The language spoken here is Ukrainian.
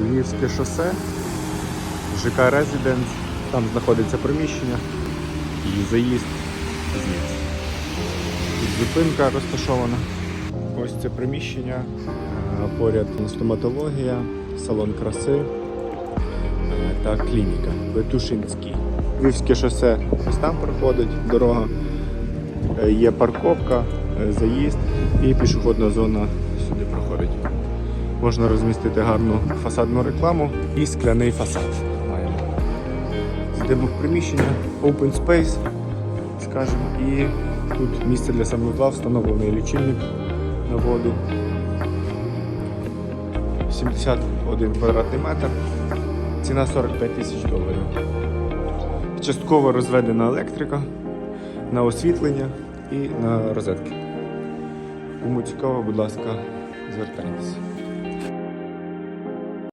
Львівське шосе, ЖК Резиденс. Там знаходиться приміщення і заїзд звідси. Зупинка розташована. Ось це приміщення. Е, Поряд стоматологія, салон краси е, та клініка. Ветушинський. Львівське шосе ось там проходить дорога. Е, Є парковка, заїзд і пішохідна зона сюди проходить. Можна розмістити гарну фасадну рекламу і скляний фасад. Маємо. Йдемо в приміщення, open space, скажімо, і тут місце для санвузла, встановлений лічильник на воду. 71 квадратний метр. Ціна 45 тисяч доларів. Частково розведена електрика на освітлення і на розетки. Кому цікаво, будь ласка, звертайтеся.